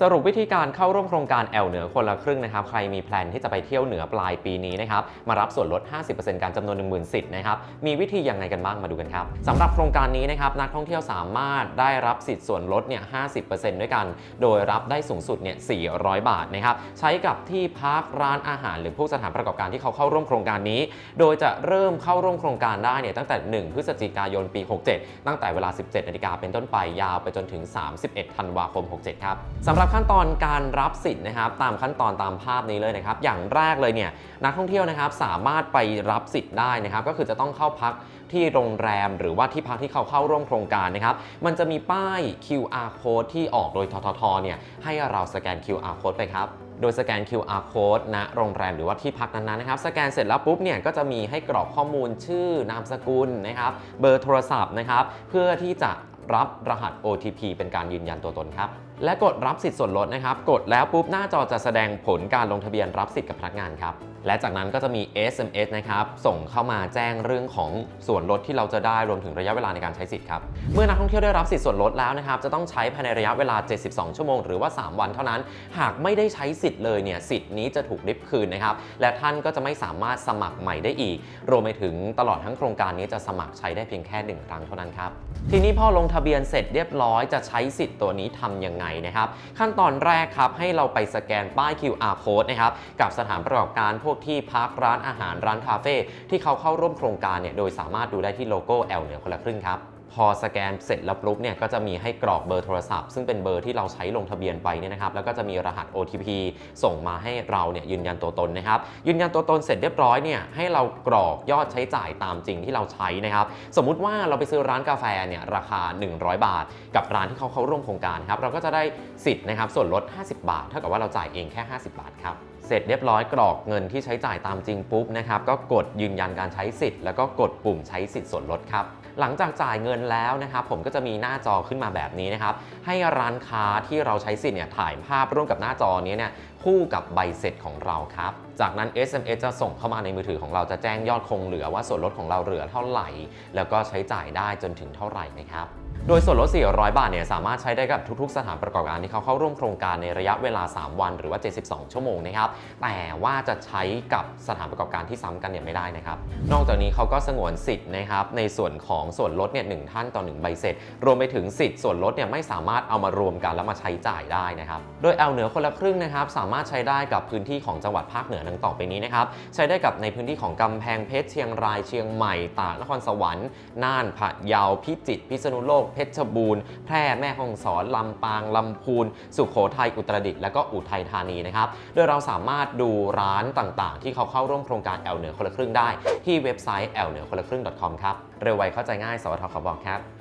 สรุปวิธีการเข้าร่วมโครงการแอลเหนือคนละครึ่งนะครับ ใครมีแพลนที่จะไปเที่ยวเหนือปลายปีนี้นะครับ มารับส่วนลด 50%การจำนวน 10,000สิทธิ์นะครับ มีวิธียังไงกันบ้างมาดูกันครับสำหรับโครงการนี้นะครับ นักท่องเที่ยวสามารถได้รับสิทธิ์ส่วนลดเนี่ย 50%ด้วยกัน โดยรับได้สูงสุดเนี่ย 400 บาทนะครับ ใช้กับที่พักร้านอาหารหรือผู้สถานประกอบการที่เขาเข้าร่วมโครงการนี้ โดยจะเริ่มเข้าร่วมโครงการได้เนี่ยตั้งแต่ 1 พฤศจิกายนปี 67 ตั้งแต่เวลา 17นาฬิกาเป็นต้นไปยาวไปจนถึง 31 ธันวาคม 67 ครับสำหรับขั้นตอนการรับสิทธิ์นะครับ ตามขั้นตอนตามภาพนี้เลยนะครับ อย่างแรกเลยเนี่ยนักท่องเที่ยวนะครับสามารถไปรับสิทธิ์ได้นะครับ ก็คือจะต้องเข้าพักที่โรงแรม หรือว่าที่พักที่เขาเข้าร่วมโครงการนะครับ มันจะมีป้าย QR code ที่ออกโดยทททเนี่ยให้เราสแกน QR code ไปครับโดยสแกน QR code ณโรงแรมหรือว่าที่พักนั้นๆนะครับ สแกนเสร็จแล้วปุ๊บเนี่ยก็จะมีให้กรอกข้อมูลชื่อนามสกุลนะครับ เบอร์โทรศัพท์นะครับ เพื่อที่จะรับรหัส OTP เป็นการยืนยันตัวตนครับ และกดรับสิทธิ์ส่วนลดนะครับ กดแล้วปุ๊บหน้าจอจะแสดงผลการลงทะเบียนรับสิทธิ์กับพนักงานครับ และจากนั้นก็จะมี SMS นะครับส่งเข้ามาแจ้งเรื่องของส่วนลดที่เราจะได้รวมถึงระยะเวลาในการใช้สิทธิ์ครับ เมื่อนักท่องเที่ยวได้รับสิทธิ์ส่วนลดแล้วนะครับจะต้องใช้ภายในระยะเวลา 72 ชั่วโมงหรือว่า 3 วันเท่านั้น หากไม่ได้ใช้สิทธิ์เลยเนี่ยสิทธิ์นี้จะถูกริบคืนนะครับและท่านก็จะไม่สามารถสมัครใหม่ได้อีก รวมไปถึงตลอดทั้งโครงการนี้จะสมัครใช้ได้เพียงแค่หนึ่งครั้งเท่านั้นครับทีนี้พอลงทะเบียนเสร็จเรียบร้อยจะใช้สิทธิ์ตัวนี้ทำยังไงนะครับ ขั้นตอนแรกครับให้เราไปสแกนป้าย QR code นะครับกับสถานประกอบการพวกที่พักร้านอาหารร้านคาเฟ่ที่เขาเข้าร่วมโครงการเนี่ยโดยสามารถดูได้ที่โลโก้แอลเหนือคนละครึ่งครับ พอสแกนเสร็จแล้วปุ๊บเนี่ยก็จะมีให้กรอกเบอร์โทรศัพท์ ซึ่งเป็นเบอร์ที่เราใช้ลงทะเบียนไปเนี่ยนะครับแล้วก็จะมีรหัส OTP ส่งมาให้เราเนี่ยยืนยันตัวตนนะครับยืนยันตัวตนเสร็จเรียบร้อยเนี่ยให้เรากรอกยอดใช้จ่ายตามจริงที่เราใช้นะครับสมมุติว่าเราไปซื้อร้านกาแฟเนี่ยราคา 100 บาท กับร้านที่เขาเข้าร่วมโครงการครับเราก็จะได้สิทธิ์นะครับส่วนลด 50 บาท เท่ากับว่าเราจ่ายเองแค่ 50 บาทครับเสร็จเรียบร้อยกรอกเงินที่ใช้จ่ายตามจริงปุ๊บนะครับก็กดยืนยันการใช้สิทธิ์แล้วก็กดปุ่มใช้สิทธิ์ส่วนลดครับ หลังจากจ่ายเงินแล้วนะครับผมก็จะมีหน้าจอขึ้นมาแบบนี้นะครับให้ร้านค้าที่เราใช้สิทธิ์เนี่ยถ่ายภาพร่วมกับหน้าจอนี้เนี่ยคู่กับใบเสร็จของเราครับ จากนั้น SMS จะส่งเข้ามาในมือถือของเราจะแจ้งยอดคงเหลือว่าส่วนลดของเราเหลือเท่าไหร่ แล้วก็ใช้จ่ายได้จนถึงเท่าไหร่นะครับ โดยส่วนลด 400 บาท เนี่ย สามารถใช้ได้กับทุกๆ สถานประกอบการที่เขาเข้าร่วมโครงการในระยะเวลา 3 วัน หรือว่า 72 ชั่วโมงนะครับ แต่ว่าจะใช้กับสถานประกอบการที่ซ้ำกันเนี่ยไม่ได้นะครับ นอกจากนี้เขาก็สงวนสิทธิ์นะครับ ในส่วนของส่วนลดเนี่ยหนึ่งท่านต่อ 1 ใบเสร็จ รวมไปถึงสิทธิ์ส่วนลดเนี่ยไม่สามารถเอามารวมกันแล้วมาใช้จ่ายได้นะครับ โดยแอลเหนือคนละครึ่งนะครับ สามารถใช้ได้กับพื้นที่ของจังหวัดภาคเหนือดังต่อไปนี้นะครับ ใช้ได้กับในพื้นที่ของกำแพงเพชร เชียงราย เชียงใหม่ ตาก นครสวรรค์ น่าน พะเยา พิจิตร พิษณุโลกเพชรบูรณ์ แพร่แม่ฮ่องสอน ลำปาง ลำพูน สุขโขทัย อุตรดิตถ์และก็อุทัยธานีนะครับ โดยเราสามารถดูร้านต่างๆ ที่เขาเข้าร่วมโครงการแอลเหนือคนละครึ่งได้ ที่เว็บไซต์แอลเหนือคนละครึ่ง .com ครับ เร็วไวเข้าใจง่าย สวทขอบอกครับ